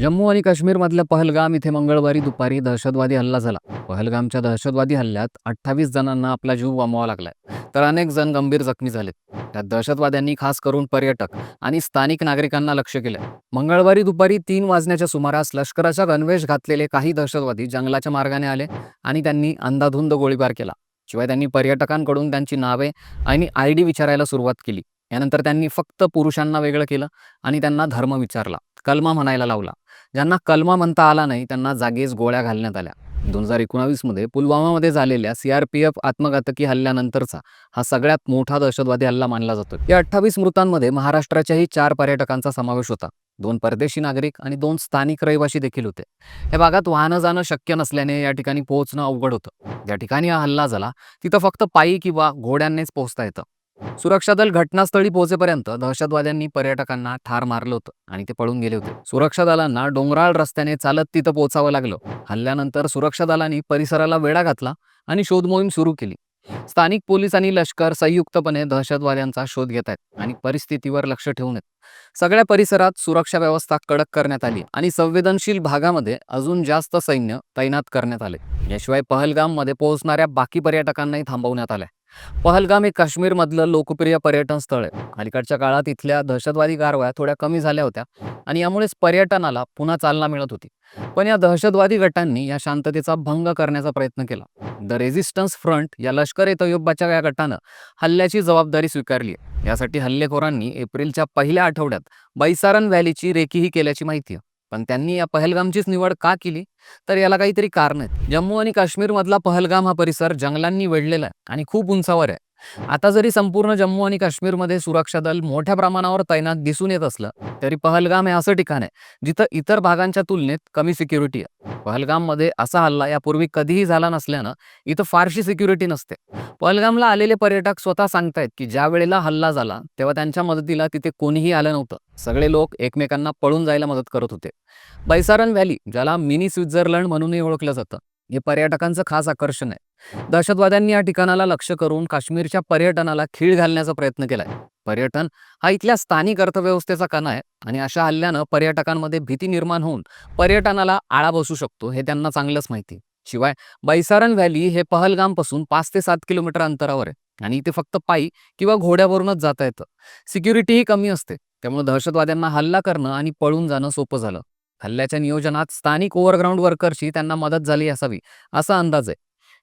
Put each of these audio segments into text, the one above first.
जम्मू आणि काश्मीरमधल्या पहलगाम इथे मंगळवारी दुपारी दहशतवादी हल्ला झाला. पहलगामच्या दहशतवादी हल्ल्यात अठ्ठावीस जणांना आपला जीव गमवावा लागलाय. तर अनेक जण गंभीर जखमी झालेत. त्यात दहशतवाद्यांनी खास करून पर्यटक आणि स्थानिक नागरिकांना लक्ष केलं मंगळवारी दुपारी तीन वाजण्याच्या सुमारास लष्कराच्या गणवेश घातलेले काही दहशतवादी जंगलाच्या मार्गाने आले आणि त्यांनी अंधाधुंद गोळीबार केला. शिवाय त्यांनी पर्यटकांकडून त्यांची नावे आणि आय डी विचारायला सुरुवात केली. यानंतर त्यांनी फक्त पुरुषांना वेगळं केलं आणि त्यांना धर्म विचारला कलमा म्हणायला लावला. ज्यांना कलमा म्हणता आला नाही त्यांना जागेच गोळ्या घालण्यात आल्या. दोन हजार एकोणावीसमध्ये पुलवामामध्ये झालेल्या सीआरपीएफ आत्मघातकी हल्ल्यानंतरचा हा सगळ्यात मोठा दहशतवादी हल्ला मानला जातो. या अठ्ठावीस मृतांमध्ये महाराष्ट्राच्याही चार पर्यटकांचा समावेश होता. दोन परदेशी नागरिक आणि दोन स्थानिक रहिवासी देखील होते. या भागात वाहनं जाणं शक्य नसल्याने या ठिकाणी पोहोचणं अवघड होतं. ज्या ठिकाणी हा हल्ला झाला तिथं फक्त पायी किंवा घोड्यांनीच पोहोचता येतं. सुरक्षा दल घटनास्थळी पोहोचेपर्यंत दहशतवाद्यांनी पर्यटकांना ठार मारलं होतं आणि ते पळून गेले होते. सुरक्षा दलांना डोंगराळ रस्त्याने चालत तिथं पोहोचावं लागलं. हल्ल्यानंतर सुरक्षा दलांनी परिसराला वेढा घातला आणि शोध मोहीम सुरू केली. स्थानिक पोलीस आणि लष्कर संयुक्तपणे दहशतवाद्यांचा शोध घेत आहेत आणि परिस्थितीवर लक्ष ठेवून आहेत. सगळ्या परिसरात सुरक्षा व्यवस्था कडक करण्यात आली आणि संवेदनशील भागामध्ये अजून जास्त सैन्य तैनात करण्यात आले. याशिवाय पहलगाममध्ये पोहोचणाऱ्या बाकी पर्यटकांनाही थांबवण्यात आलंय. पहलगाम हे काश्मीरमधलं लोकप्रिय पर्यटन स्थळ आहे. अलीकडच्या काळात इथल्या दहशतवादी कारवाया थोड्या कमी झाल्या होत्या आणि यामुळेच पर्यटनाला पुन्हा चालना मिळत होती. पण या दहशतवादी गटांनी या शांततेचा भंग करण्याचा प्रयत्न केला. द रेझिस्टन्स फ्रंट या लष्कर ए तय्यबाच्या या गटानं हल्ल्याची जबाबदारी स्वीकारली यासाठी हल्लेखोरांनी एप्रिलच्या पहिल्या आठवड्यात बैसारन व्हॅलीची रेकीही केल्याची माहिती आहे. पण त्यांनी या पहलगामचीच निवड का केली? तर याला काहीतरी कारण आहेत. जम्मू आणि काश्मीरमधला पहलगाम हा परिसर जंगलांनी वेढलेला आहे आणि खूप उंचावर आहे. आता जरी संपूर्ण जम्मू आणि काश्मीरमध्ये सुरक्षा दल मोठ्या प्रमाणावर तैनात दिसून येत असलं तरी पहलगाम हे असं ठिकाण आहे जिथं इतर भागांच्या तुलनेत कमी सिक्युरिटी आहे. पहलगाममध्ये असा हल्ला यापूर्वी कधीही झाला नसल्यानं इथं फारशी सिक्युरिटी नसते. पहलगामला आलेले पर्यटक स्वतः सांगतायत की ज्या वेळेला हल्ला झाला तेव्हा त्यांच्या मदतीला तिथे कोणीही आलं नव्हतं. सगळे लोक एकमेकांना पळून जायला मदत करत होते. बैसारन व्हॅली ज्याला मिनी स्वित्झर्लंड म्हणूनही ओळखलं जातं हे पर्यटकांचं खास आकर्षण आहे. दहशतवाद्यांनी या ठिकाणाला लक्ष करून काश्मीरच्या पर्यटनाला खीळ घालण्याचा प्रयत्न केलाय. पर्यटन हा इथल्या स्थानिक अर्थव्यवस्थेचा कणा आहे आणि अशा हल्ल्यानं पर्यटकांमध्ये भीती निर्माण होऊन पर्यटनाला आळा बसू शकतो हे त्यांना चांगलंच माहिती शिवाय बैसारण व्हॅली हे पहलगामपासून पाच ते सात किलोमीटर अंतरावर आहे आणि इथे फक्त पायी किंवा घोड्यावरूनच जाता येतं. सिक्युरिटीही कमी असते. त्यामुळे दहशतवाद्यांना हल्ला करणं आणि पळून जाणं सोपं झालं. हल्ल्याच्या नियोजनात स्थानिक ओव्हरग्राऊंड वर्करची त्यांना मदत झाली असावी असा अंदाज आहे.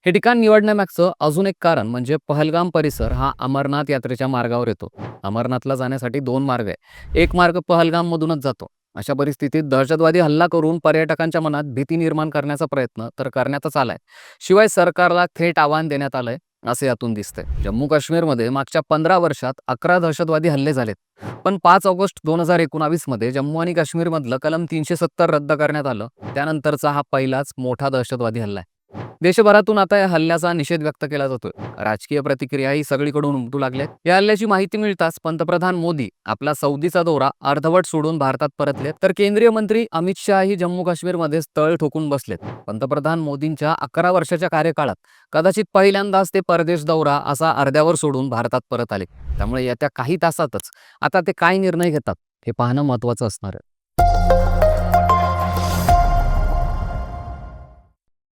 हे ठिकाण निवडण्यामागचं अजून एक कारण म्हणजे पहलगाम परिसर हा अमरनाथ यात्रेच्या मार्गावर येतो. अमरनाथला जाण्यासाठी दोन मार्ग आहे. एक मार्ग पहलगाममधूनच जातो. अशा परिस्थितीत दहशतवादी हल्ला करून पर्यटकांच्या मनात भीती निर्माण करण्याचा प्रयत्न तर करण्यातच आलाय. शिवाय सरकारला थेट आव्हान देण्यात आलंय. असे यातून दिसतंय जम्मू काश्मीरमध्ये मागच्या पंधरा वर्षात अकरा दहशतवादी हल्ले झालेत. पण पाच ऑगस्ट दोन हजार एकोणावीसमध्ये जम्मू आणि काश्मीरमधलं कलम तीनशे सत्तर रद्द करण्यात आलं. त्यानंतरचा हा पहिलाच मोठा दहशतवादी हल्ला आहे. देशभरातून आता या हल्ल्याचा निषेध व्यक्त केला जातोय. राजकीय प्रतिक्रियाही सगळीकडून उमटू लागल्या. या हल्ल्याची माहिती मिळताच पंतप्रधान मोदी आपला सौदीचा दौरा अर्धवट सोडून भारतात परतले. तर केंद्रीय मंत्री अमित शहाही जम्मू काश्मीरमध्ये स्थळ ठोकून बसलेत. पंतप्रधान मोदींच्या अकरा वर्षाच्या कार्यकाळात कदाचित पहिल्यांदाच ते परदेश दौरा असा अर्ध्यावर सोडून भारतात परत आले. त्यामुळे येत्या काही तासातच आता ते काय निर्णय घेतात हे पाहणं महत्वाचं असणार आहे.